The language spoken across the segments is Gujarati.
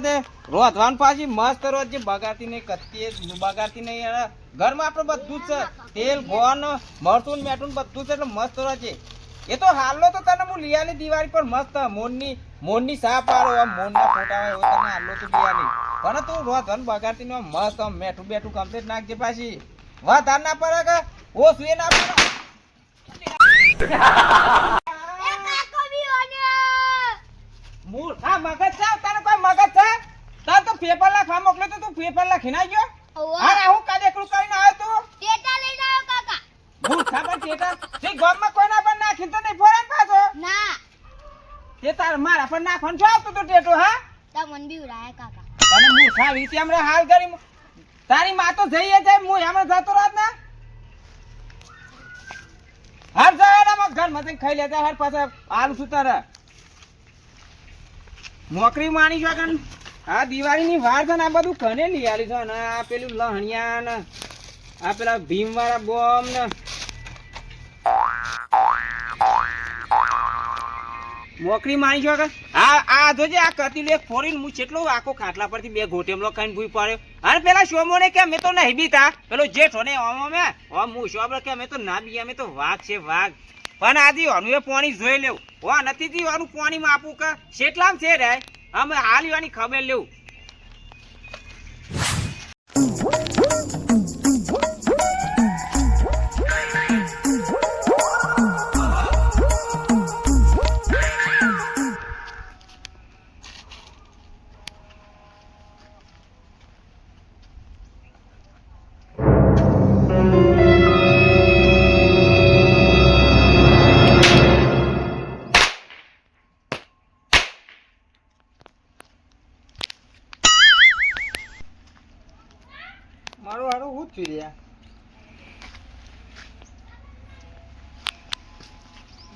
તે રોધવાનું પાછી મસ્ત રોજ બગાડતી નહીં કત્તી બગાડતી નહીં. ઘરમાં આપણે બધું જ છે. તેલ ગોન મરચું મેઠું બધું છે એટલે મસ્ત રોજ એ તો હાલો તો તને હું લઈ આલી દિવાળી પર મસ્ત મોરની મોરની સા પાડો આમ મોરના ફોટા હોય તને હાલો તો લઈ આલી. પણ તું રોધન બગાડતી નહીં મસ્ત આમ મેઠું બેઠું કમ્પ્લીટ નાખજે પાછી. વધાર ના પડે કે ઓછું એ ના પડે? મૂર્ખા મગજ સાવ મગજ છે? તાર તો પેપર લખવા મોકલ્યો તો તું પેપર લખીને આવ્યો અરે હું કાલે એકલું કરીને આવ્યો તું. મૂર્ખા પણ ટેટર તે ગામમાં કોઈના પર નાખી તો નહીં ફોરન પાછો. તે તાર મારા પર નાખવાનું છો આવતું તું ટેટો હા? અને મૂર્ખા રીતે હમણાં હાલ કરી તારી માં તો જઈએ જાય હું હમણાં જતો રાત ના. હર જાય ઘરમાં ખાઈ લેતા હર પાછા હાલ સુતા તારે નોકરી માણી છો કન આ દિવાળીની વાર છે ને આ બધું ઘણે લઈ આલી છો ને આ પેલું લહણિયા ને આ પેલા ભીમ વાળા બોમ્બ ને. નોકરી માણી છો કે આ આ જોજે, આ કતી લે ફોરીન હું કેટલો આખો ખાટલા પરથી બે ઘોટેમલો ખાઈને ભૂઈ પડ્યો. અને પેલા શોમોને કે મેં તો નહીં બીતા. પેલો જેઠો ને ઓમો મે ઓમ, હું શોમરો કે મેં તો ના બી અમે તો વાઘ છે, વાઘ. પણ આજી હનું એ પાણી જોઈ લેવું. વા, નથી દીવાનું પાણીમાં આપું કે? શેટલામ છે રે? અમે હાલ ઈવાની ખબર લેવું. હું જ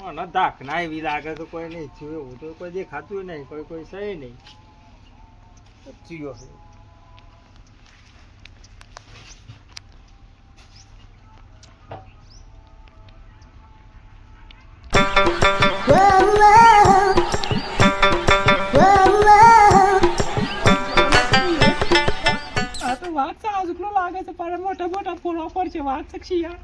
મને ધાક ના એવી લાગે તો કોઈ નહીં થયું એવું તો કોઈ દેખાતું નહીં કોઈ કોઈ સહી નહીં ચીયો લાગે છે પણ મોટા મોટા ફૂલો છે વાત છે ક્ષિયા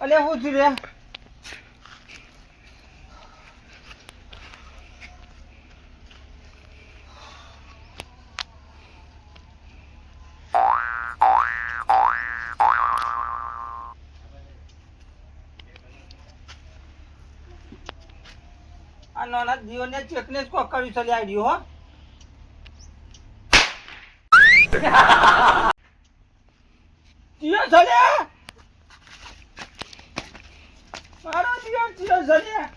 અલે હું છું રે. નાના જીવનને ચેકને જ કોક કર્યું ચલી આવ્યું હો. જીઓ ચલ્યા મારો જીઓ જીઓ ચલ્યા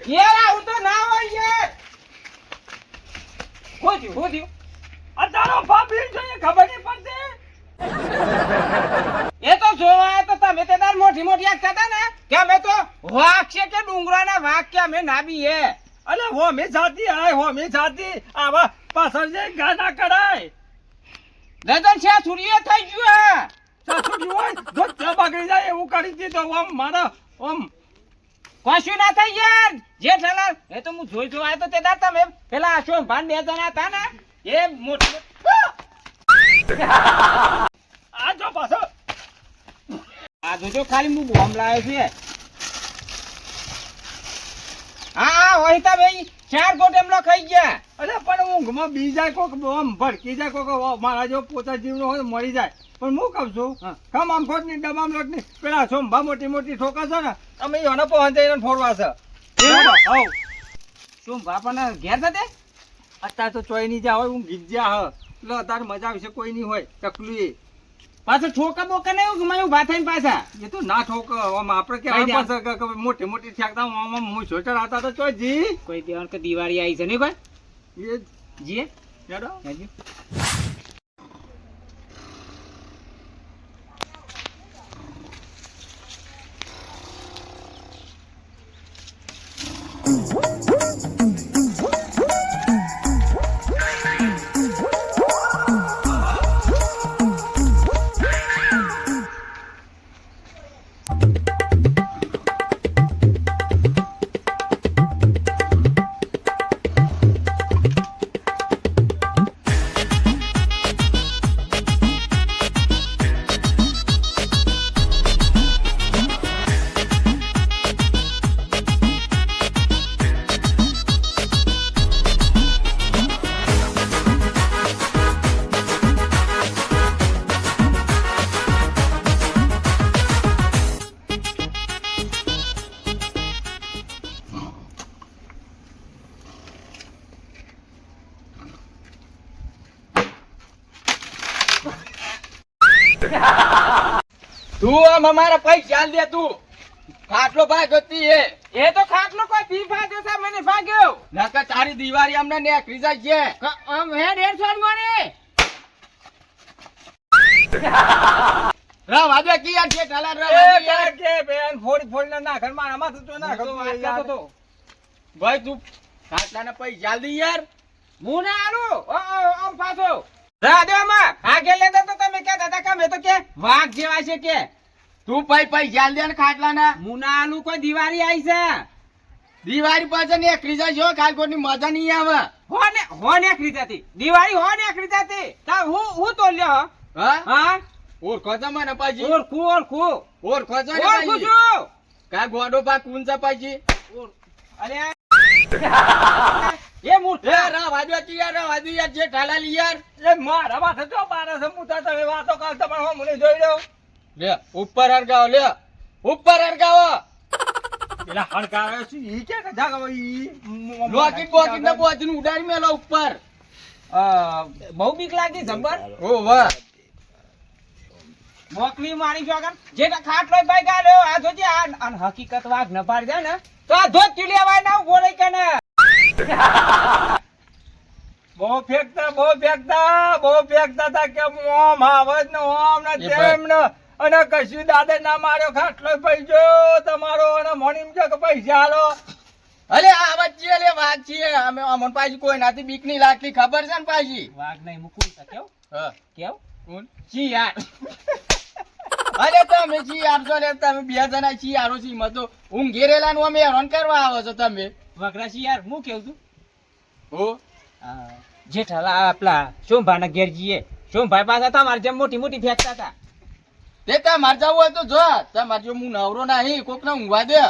યાર આવું તો ના હોય યાર! શું થયું શું થયું? આ તારો ભાભી જોઈએ ખબર નહીં પડતી? એ તો તાર મોટી મોટી ને, કે અમે તો વાઘ છે કે ડુંગરાના વાઘ કે અમે નાબી હે અને હો મે જાતી આય હો મે જાતી. આવા પાછળ જે ગાના કરાય ગગન છે સૂર્ય થઈ ગયું હે. સાસુડી જોઈ જોઈ આયો તો તે તમે. પેલા અશોક ભાન બે ને, એ મોટી આ જો પાછો આ તો ખાલી હું બોમ લાવ્યો છે. હા વહિતા ભાઈ ચાર કોટ એમનો ખાઈ ગયા. અરે પણ ઊંઘમાં બીજા કોક બોમ ભડકી જાય કોક મારા જો પોતા જીવનો હોય મરી જાય. પણ હું કહું છું કમ આમ ખોટની ડબામ લોટની. પેલા સોંભા મોટી મોટી ઠોકા છો ને અમે એને પહોંચે એને ફોડવા છે. સોંભા પણ ઘેર થતે અત્યારે તો ચોઈ ની જ્યાં હોય હું ગીત જ્યાં હ. એટલે અત્યારે મજા આવશે કોઈ નહીં હોય ચકલું. પાછો ઠોકા બોકા નહીં મને ઊભા થઈને પાછા. એ તો ના ઠોક આમ આપણે કે મોટી મોટી ઠેકતા આમ આમ હું છોટર હતા તો ચોઈ જી. કોઈ દેવાનું કે દિવાળી આવી છે નહીં કોઈ? એ જીએ? હેડો. હેજી. તું આમ અમારા પૈસા દે તું. ખાટલો ભાગ હતી એ. એ તો ખાટલો કોઈ પી ભાગ્યો છે મને ભાગ્યો. નકર તારી દિવાળી અમને નેકરી જાય છે. આમ હે હેડ છોડ મને રામ આજે કી આ છે? ઢાલા એ દે યાર. કે બેન ફોડી ફોડી ના ઘરમાં માથે તો તો વાત કરતો તો. ભાઈ તું ખાટલાના પૈસા જલ્દી યાર. હું ના આલું? ઓ, ઓ, આમ પાછો. રા દે આમાં લેતા તો તમે કે હતા કે મેં તો કે વાઘ જેવા છે કે. તું ભાઈ પૈસા દે ને ખાટલાના. હું કોઈ દિવાળી આવી છે? દિવાળી પાછળ નેકરી જાય છો કાલ કોઈની મજા નહીં આવે. હોને હોને ખરીદાતી દિવાળી હોને ખરીદાતી તા હું હું તો લ્યો. હા? હા? ઓળખો છો મને પાછી? ઓળખું ઓળખું. ઓળખો છો ને ઓળખું પાછી? છું. કા ગોડો પા કુન છે પાછી અરે એ મૂર્ખા. રવા દે યાર રા દે યાર જે ઠાલાલી યાર. એ મારા માથે જો બારા છે મુતા તમે વાતો કરતા પણ હું મને જોઈ લઉં. લે ઉપર હરગાવો લે. ઉપર હરગાવો. પેલા હડકાવે છે ઈ કે કે જાગો ઈ લોકી બોકી ને બોજી ઉડાડી મેલો ઉપર. અ, બહુ બીક લાગી જબર. ઓ વાહ. મોકલી મારી જો આગળ. જે ખાટલો ભાઈ ગાડ્યો આ જોજે આ હકીકત વાઘ ન પાડી દે ને. તો આ ધોત ચીલિયા ના ઊભો રહી કે ને? બહુ ફેંકતા બહુ ફેંકતા બહુ ફેંકતા તા કે હું ઓમ આવજ ને ઓમ ને તેમ ને. અને કશું દાદા ના માર્યો ખાટલો પૈસો તમારો અને મણીમ છે કે પૈસા હાલો અલે આ વચ્ચે અરે વાત છે. અમે અમન પાછી કોઈ નાથી બીકની લાગતી. ખબર છે ને પાછી? વાઘ નહીં મૂકું કેવું? હા. કેવું? કોણ? જી યાર? અરે તમે જી આપશો ને તમે બે જણા છી આરો છી મતો હું ઘેરેલા નું અમે હેરાન કરવા આવો છો તમે. વગરાશી યાર હું કેવું છું? હો? જેઠાલા આપલા સોમભાના ઘેર જઈએ સોમભાઈ પાસે તમારે જેમ મોટી મોટી ફેંકતા હતા. તે તમારે જવું હોય તો જો તમારે જો હું નવરો નહીં કોક ને ઊંઘવા દે.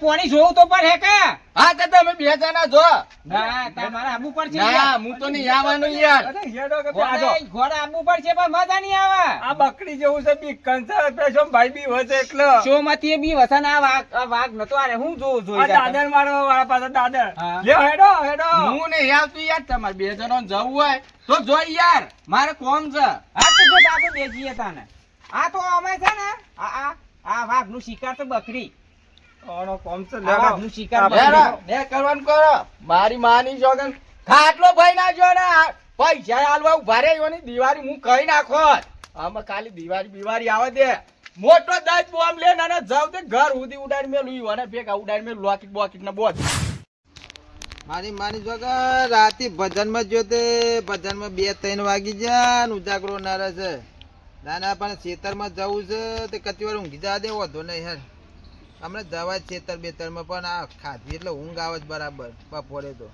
પાણી જોવું તો પણ હે કે? હા તો તમે બે જણા જો. ના તમારે આબુ પડશે ના હું તો નહીં આવવાનું યાર. અરે હેડો કે આ જો, ઘોડે ઘોડે આબુ પડશે પણ મજા નહીં આવે. આ બકરી જેવું છે બી કંસર પેશો ભાઈ બી વસે એટલે. શો માંથી એ બી વસે આ વાઘ વાઘ નતો આરે હું જોઉં જોઈ દાદર મારો વાળા પાસે દાદર. લ્યો હેડો હેડો. હું નહીં આવતું યાર તમારે બે જણો જવું હોય તો જોઈ યાર. મારે કોમ છે. હા તો જો બેજીએ તાને. આ તો અમે છે ને આ આ આ વાઘનું શિકાર તો બકરી. આનો કોમ છે વાઘનું શિકાર બે કરવાનું કરો. મારી માની જોગન ખાટલો ભાઈ ના. જો ને પૈસા હાલવા ઊભા રે એની દિવાળી હું કહી નાખો આમાં ખાલી દિવાળી બિવારી આવે દે. મોટો દસ બોમ લે નાના જાવ તે ઘર ઉધી ઉડાડી મેલું ઈ અને ભેગા ઉડાડી મેલું લોકેટ બોકેટ ને બોજ મારી માની વગર રાતે ભજનમાં જો તે. ભજનમાં બે ત્રણ વાગી જાય ને ઉજાગરો ના રહે છે. ના ના, પણ ખેતરમાં જવું છે તે કતી વાર ઊંઘી જવા દે, વધો નહીં યાર હમણાં જવા જ ખેતરમાં પણ આ ખાધી એટલે ઊંઘ આવે જ બરાબર, બપોરે તો.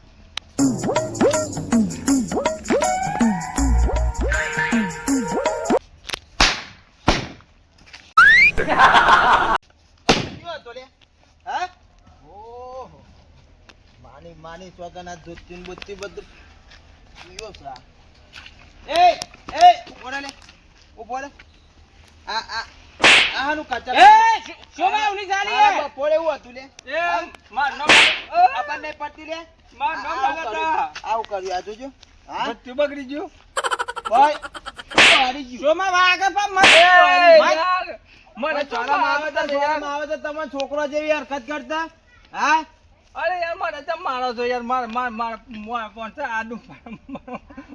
માની માની સ્વગના જોતી બધું પીવો સા એ! ઊભો રે આ આ આ હાનું કાચા એ શોભા ઉલી જાલી બપોરે એવું હતું લે. એ માર નો ખબર નહીં પડતી લે. માર નો આવું બગાતા કર્યું. આવું કર્યું આ જોજો. હા? બધું બગડી ગયું. ભાઈ હારી ગયું? શોમાં વાગે પણ મને મને આવે તો આવે તો છોકરો જેવી હરકત કરતા? હા? અરે યાર મારે તો મારો છો યાર. માર માર માર માર પહોંચે આડું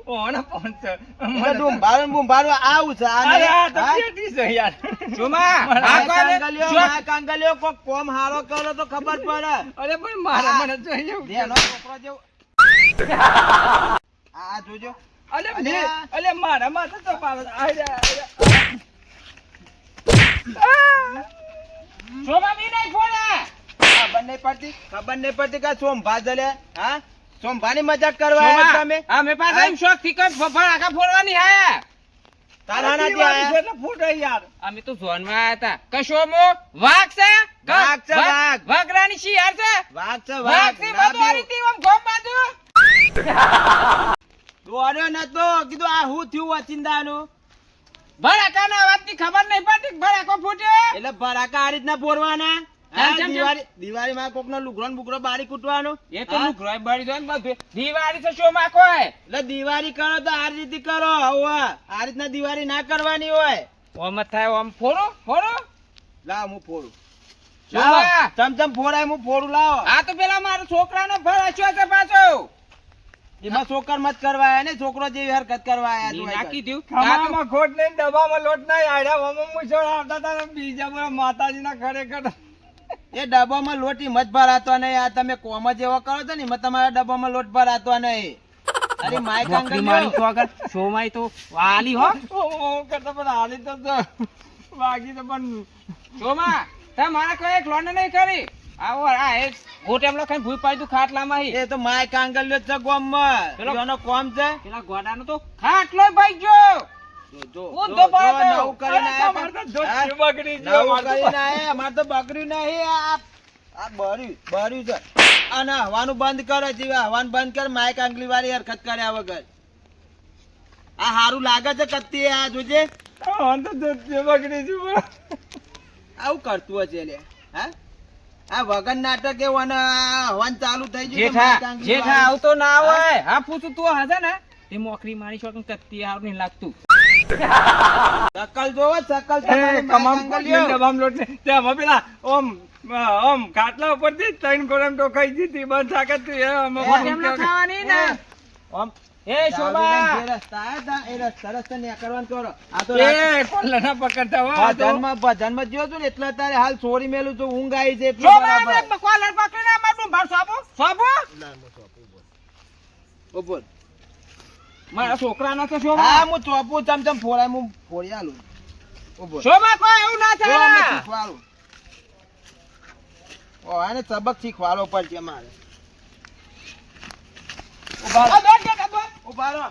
ઓને પહોંચે મને ડુંભારું ને બાર આવું છે. આ અરે નહીં. આ તો? પેટી છે યાર. જોમા મારા આ કાંગલિયો, આ કાંગલિયો કોક કોમ હારો કરો તો ખબર પડે. અરે પણ મારે મને જોઈએ બેનો છોકરો જેવો. આ આ જોજો. અલે અલે અલે મારા માથે તો પાડો. આ! શોભા બી નહીં ફોડે ખબર નહીં પડતી? ખબર નહીં પડતી કે સોમભા જલે? હા? સોમભાની મજાક કરવા આવ્યા તમે? આ મે પાસે હા? એમ શોખથી કઈ ફફળ આખા ફોડવાની હે? તારા ના આયા? એટલે ફૂટે યાર. અમે તો ઝોનમાં આયા હતા. કશો મો? વાઘ છે? વાઘ છે, વાઘ. વાઘરાની શિયાર છે? વાઘ છે વાઘ. છે ના બધું. હરીતી આમ ગોમ બાજુ? દોડ્યો નતો. કીધું આ હું થયું વચિંદાનું ભડાકાના અવાજની ખબર નહીં પડતી ભડાકો ફૂટ્યો? એટલે ભરાકા આ રીતના હા, કેમ? દિવાળી કોકનો લુગડો ને બુગડો બારી કૂટવાનો? એ તો હા? લુગડોય જાય ને દિવાળી તો શોમાં કોઈ એટલે દિવાળી કરો તો આ રીતે કરો હવે આ રીતના દિવાળી ના કરવાની હોય. ઓમ થાય ઓમ ફોડો ફોડો. લાવ હું ફોડું. શોભા. લાવ. ચમ ચમ ફોડાય હું ફોડું લાવો. આ તો પેલા મારા છોકરાનો ભરાચ્યો છે પાછો. એમાં છોકર મત કરવા આયા ને? છોકરો જેવી હરકત કરવા આયા નાખી દઉં ખોટ નહીં ડબ્બામાં લોટ નહીં આડ્યા ઓમાં મુસળ આવતા હતા બીજા બધા માતાજીના ખરેખર એ ડબ્બામાં લોટ ઈ મત ભરાતો નહીં. આ તમે કોમ જેવો કરો છો ને તમારા ડબ્બામાં લોટ ભરાતો નહીં. અરે માય નોકરી મારી તો આગળ. શો શોમાંય તો? વાલી હો? ઓ કરતા પણ આલી તો તો વાગી તો પણ શોમાં તે મારા કોઈ એક લોન નહીં કરી? આવો આ એક હોટેલ ખાઈ ભૂઈ પાડ્યું ખાટલામાં હી. એ તો માય કાંગલ્યો જ છે ગોમમાં. પેલો- કોમ છે? પેલા ગોડાનો તો ખાટલો ભાઈ ગયો. હવાનું બંધ કરો હવાનું બંધ કર માય કાંગલી વાળી હરકત કર્યા વગર. આ હારું લાગે છે કત્તી આ જોજે? આવું કરતું હશે લે હા? આ વગર નાટક એવું હવન ચાલુ થઈ ગયું છે જેઠા જેઠા આવતો ના હોય. હા પૂછું તું હશે ને? તે મોકરી મારી છો કત્તી હારું નહીં લાગતું. શકલ જોવો સકલ તમારી કમામ લોટ નહીં તેમાં પેલા ઓમ ઓમ ખાટલા ઉપરથી ત્રણ ગોળમ તો ખાઈ દીધી બંધ થાકે તું એ. ખાવાની ને. આમ એ શોભા. એ રસ્તા એ રસ્તા રસ્તા કરવાનું કરો આ તો એ કોલ્લાના પકડતા હો, આ જન્મ જન્મ જ્યો છું ને એટલે તારે હાલ છોડી મેલું છું ઊંઘ આવી છે એટલે શોભા બરાબર. ને કોલર પકડીને અમારું ભાર સોંપો. સોંપો? ઊભો. મારા છોકરાનો તો હા શોભા હું ચોપું ચમ ચમ ફોડાય હું ફોડી આલું. શોમાં કોઈ એવું ના થાય. શીખવાડું. ઓ, આને સબક શીખવાડવો પડશે મારે. ઊભા રહો.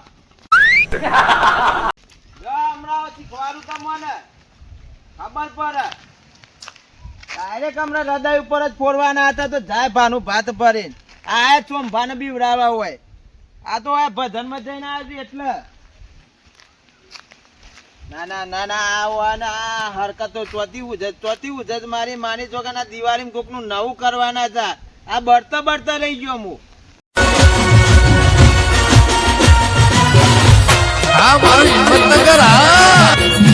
હમણાં શીખવાડું તમને ખબર પડે. ડાયરેક્ટ હમણાં હૃદય ઉપર જ ફોડવાના હતા તો જાય ભાનું ભાત ભરીને. આ ચોમ ભાને બીવડાવવા હોય. આ તો આ ભજનમાં જઈને આવ્યો એટલે. ના ના ના ના આવો આ હરકતો ચોથી ઉજજ ચોથી ઉજજ મારી માની છો કે ના દિવાળી કોકનું નવું કરવાના હતા આ બળતા બળતા રહી ગયો હું. હા મારું હિંમતનગર હા.